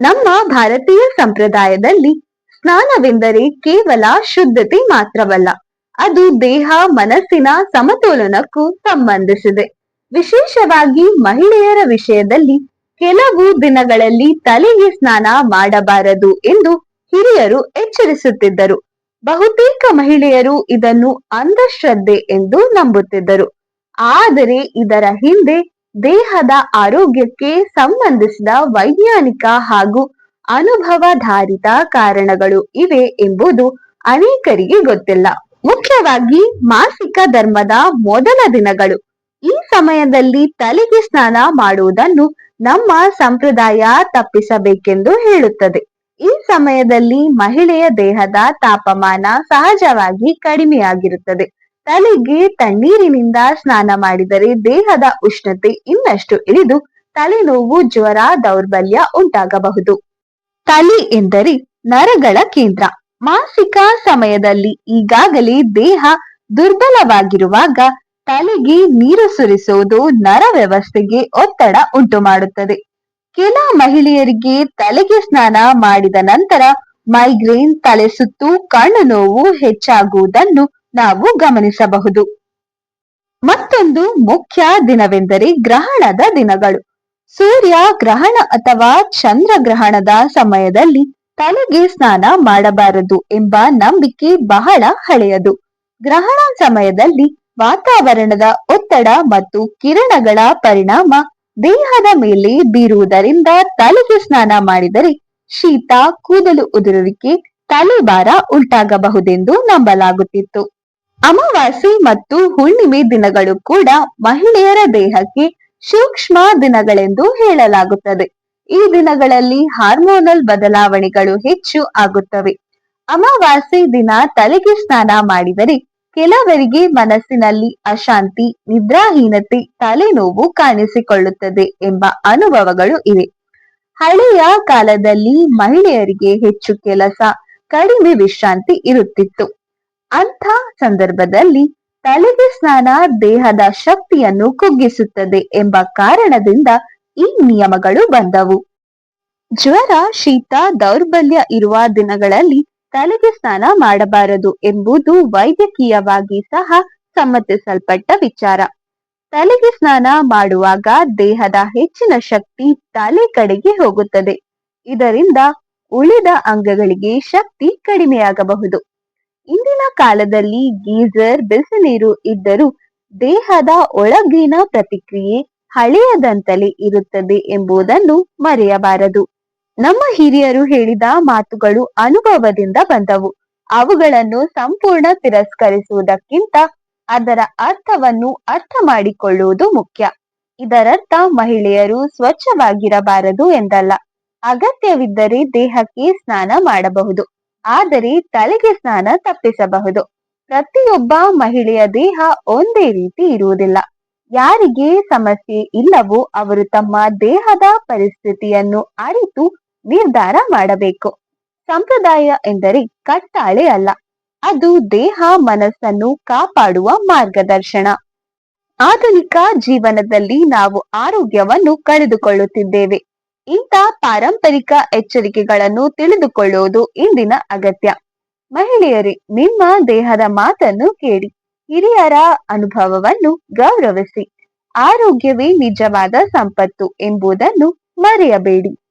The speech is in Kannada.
ನಮ್ಮ ಭಾರತೀಯ ಸಂಪ್ರದಾಯದಲ್ಲಿ ಸ್ನಾನವೆಂದರೆ ಕೇವಲ ಶುದ್ಧತೆ ಮಾತ್ರವಲ್ಲ, ಅದು ದೇಹ, ಮನಸ್ಸಿನ ಸಮತೋಲನಕ್ಕೂ ಸಂಬಂಧಿಸಿದೆ. ವಿಶೇಷವಾಗಿ ಮಹಿಳೆಯರ ವಿಷಯದಲ್ಲಿ ಕೆಲವು ದಿನಗಳಲ್ಲಿ ತಲೆಗೆ ಸ್ನಾನ ಮಾಡಬಾರದು ಎಂದು ಹಿರಿಯರು ಎಚ್ಚರಿಸುತ್ತಿದ್ದರು. ಬಹುತೇಕ ಮಹಿಳೆಯರು ಇದನ್ನು ಅಂಧಶ್ರದ್ಧೆ ಎಂದು ನಂಬುತ್ತಿದ್ದರು. ಆದರೆ ಇದರ ಹಿಂದೆ ದೇಹದ ಆರೋಗ್ಯಕ್ಕೆ ಸಂಬಂಧಿಸಿದ ವೈಜ್ಞಾನಿಕ ಹಾಗೂ ಅನುಭವಧಾರಿತ ಕಾರಣಗಳು ಇವೆ ಎಂಬುದು ಅನೇಕರಿಗೆ ಗೊತ್ತಿಲ್ಲ. ಮುಖ್ಯವಾಗಿ ಮಾಸಿಕ ಧರ್ಮದ ಮೊದಲ ದಿನಗಳು. ಈ ಸಮಯದಲ್ಲಿ ತಲೆಗೆ ಸ್ನಾನ ಮಾಡುವುದನ್ನು ನಮ್ಮ ಸಂಪ್ರದಾಯ ತಪ್ಪಿಸಬೇಕೆಂದು ಹೇಳುತ್ತದೆ. ಈ ಸಮಯದಲ್ಲಿ ಮಹಿಳೆಯ ದೇಹದ ತಾಪಮಾನ ಸಹಜವಾಗಿ ಕಡಿಮೆಯಾಗಿರುತ್ತದೆ. ತಲೆಗೆ ತಣ್ಣೀರಿನಿಂದ ಸ್ನಾನ ಮಾಡಿದರೆ ದೇಹದ ಉಷ್ಣತೆ ಇನ್ನಷ್ಟು ಇಳಿದು ತಲೆನೋವು, ಜ್ವರ, ದೌರ್ಬಲ್ಯ ಉಂಟಾಗಬಹುದು. ತಲೆ ಎಂದರೆ ನರಗಳ ಕೇಂದ್ರ. ಮಾಸಿಕ ಸಮಯದಲ್ಲಿ ಈಗಾಗಲೇ ದೇಹ ದುರ್ಬಲವಾಗಿರುವಾಗ ತಲೆಗೆ ನೀರು ಸುರಿಸುವುದು ನರ ವ್ಯವಸ್ಥೆಗೆ ಒತ್ತಡ ಉಂಟು ಮಾಡುತ್ತದೆ ಕೆಲ ಮಹಿಳೆಯರಿಗೆ ತಲೆಗೆ ಸ್ನಾನ ಮಾಡಿದ ನಂತರ ಮೈಗ್ರೇನ್, ತಲೆ ಸುತ್ತು, ಕಣ್ಣು ನೋವು ಹೆಚ್ಚಾಗುವುದನ್ನು ನಾವು ಗಮನಿಸಬಹುದು. ಮತ್ತೊಂದು ಮುಖ್ಯ ದಿನವೆಂದರೆ ಗ್ರಹಣದ ದಿನಗಳು. ಸೂರ್ಯ ಗ್ರಹಣ ಅಥವಾ ಚಂದ್ರಗ್ರಹಣದ ಸಮಯದಲ್ಲಿ ತಲೆಗೆ ಸ್ನಾನ ಮಾಡಬಾರದು ಎಂಬ ನಂಬಿಕೆ ಬಹಳ ಹಳೆಯದು. ಗ್ರಹಣ ಸಮಯದಲ್ಲಿ ವಾತಾವರಣದ ಒತ್ತಡ ಮತ್ತು ಕಿರಣಗಳ ಪರಿಣಾಮ ದೇಹದ ಮೇಲೆ ಬೀರುವುದರಿಂದ ತಲೆಗೆ ಸ್ನಾನ ಮಾಡಿದರೆ ಶೀತ, ಕೂದಲು ಉದುರುವಿಕೆ, ತಲೆಭಾರ ಉಂಟಾಗಬಹುದೆಂದು ನಂಬಲಾಗುತ್ತಿತ್ತು. ಅಮಾವಾಸ್ಯೆ ಮತ್ತು ಹುಣ್ಣಿಮೆ ದಿನಗಳು ಕೂಡ ಮಹಿಳೆಯರ ದೇಹಕ್ಕೆ ಸೂಕ್ಷ್ಮ ದಿನಗಳೆಂದು ಹೇಳಲಾಗುತ್ತದೆ. ಈ ದಿನಗಳಲ್ಲಿ ಹಾರ್ಮೋನಲ್ ಬದಲಾವಣೆಗಳು ಹೆಚ್ಚು ಆಗುತ್ತವೆ. ಅಮಾವಾಸ್ಯೆ ದಿನ ತಲೆಗೆ ಸ್ನಾನ ಮಾಡಿದರೆ ಕೆಲವರಿಗೆ ಮನಸ್ಸಿನಲ್ಲಿ ಅಶಾಂತಿ, ನಿದ್ರಾಹೀನತೆ, ತಲೆನೋವು ಕಾಣಿಸಿಕೊಳ್ಳುತ್ತದೆ ಎಂಬ ಅನುಭವಗಳು ಇವೆ. ಹಳೆಯ ಕಾಲದಲ್ಲಿ ಮಹಿಳೆಯರಿಗೆ ಹೆಚ್ಚು ಕೆಲಸ, ಕಡಿಮೆ ವಿಶ್ರಾಂತಿ ಇರುತ್ತಿತ್ತು. ಅಂಥ ಸಂದರ್ಭದಲ್ಲಿ ತಲೆಗೆ ಸ್ನಾನ ದೇಹದ ಶಕ್ತಿಯನ್ನು ಕುಗ್ಗಿಸುತ್ತದೆ ಎಂಬ ಕಾರಣದಿಂದ ಈ ನಿಯಮಗಳು ಬಂದವು. ಜ್ವರ, ಶೀತ, ದೌರ್ಬಲ್ಯ ಇರುವ ದಿನಗಳಲ್ಲಿ ತಲೆಗೆ ಸ್ನಾನ ಮಾಡಬಾರದು ಎಂಬುದು ವೈದ್ಯಕೀಯವಾಗಿ ಸಹ ಸಮ್ಮತಿಸಲ್ಪಟ್ಟ ವಿಚಾರ. ತಲೆಗೆ ಸ್ನಾನ ಮಾಡುವಾಗ ದೇಹದ ಹೆಚ್ಚಿನ ಶಕ್ತಿ ತಲೆ ಕಡೆಗೆ ಹೋಗುತ್ತದೆ. ಇದರಿಂದ ಉಳಿದ ಅಂಗಗಳಿಗೆ ಶಕ್ತಿ ಕಡಿಮೆಯಾಗಬಹುದು. ಇಂದಿನ ಕಾಲದಲ್ಲಿ ಗೀಜರ್ ಬಿಸಿನೀರು ಇದ್ದರೂ ದೇಹದ ಒಳಗಿನ ಪ್ರತಿಕ್ರಿಯೆ ಹಳೆಯದಂತಲೇ ಇರುತ್ತದೆ ಎಂಬುದನ್ನು ಮರೆಯಬಾರದು. ನಮ್ಮ ಹಿರಿಯರು ಹೇಳಿದ ಮಾತುಗಳು ಅನುಭವದಿಂದ ಬಂದವು. ಅವುಗಳನ್ನು ಸಂಪೂರ್ಣ ತಿರಸ್ಕರಿಸುವುದಕ್ಕಿಂತ ಅದರ ಅರ್ಥವನ್ನು ಅರ್ಥ ಮಾಡಿಕೊಳ್ಳುವುದು ಮುಖ್ಯ. ಇದರರ್ಥ, ಮಹಿಳೆಯರು ಸ್ವಚ್ಛವಾಗಿರಬಾರದು ಎಂದಲ್ಲ. ಅಗತ್ಯವಿದ್ದರೆ ದೇಹಕ್ಕೆ ಸ್ನಾನ ಮಾಡಬಹುದು. ಆದರೆ ತಲೆಗೆ ಸ್ನಾನ ತಪ್ಪಿಸಬಹುದು. ಪ್ರತಿಯೊಬ್ಬ ಮಹಿಳೆಯ ದೇಹ ಒಂದೇ ರೀತಿ ಇರುವುದಿಲ್ಲ. ಯಾರಿಗೆ ಸಮಸ್ಯೆ ಇಲ್ಲವೋ ಅವರು ತಮ್ಮ ದೇಹದ ಪರಿಸ್ಥಿತಿಯನ್ನು ಅರಿತು ನಿರ್ಧಾರ ಮಾಡಬೇಕು. ಸಂಪ್ರದಾಯ ಎಂದರೆ ಕಟ್ಟಾಳೆ ಅಲ್ಲ. ಅದು ದೇಹ ಮನಸ್ಸನ್ನು ಕಾಪಾಡುವ ಮಾರ್ಗದರ್ಶನ. ಆಧುನಿಕ ಜೀವನದಲ್ಲಿ ನಾವು ಆರೋಗ್ಯವನ್ನು ಕಳೆದುಕೊಳ್ಳುತ್ತಿದ್ದೇವೆ. ಇಂಥ ಪಾರಂಪರಿಕ ಎಚ್ಚರಿಕೆಗಳನ್ನು ತಿಳಿದುಕೊಳ್ಳುವುದು ಇಂದಿನ ಅಗತ್ಯ. ಮಹಿಳೆಯರೇ, ನಿಮ್ಮ ದೇಹದ ಮಾತನ್ನು ಕೇಳಿ. ಹಿರಿಯರ ಅನುಭವವನ್ನು ಗೌರವಿಸಿ. ಆರೋಗ್ಯವೇ ನಿಜವಾದ ಸಂಪತ್ತು ಎಂಬುದನ್ನು ಮರೆಯಬೇಡಿ.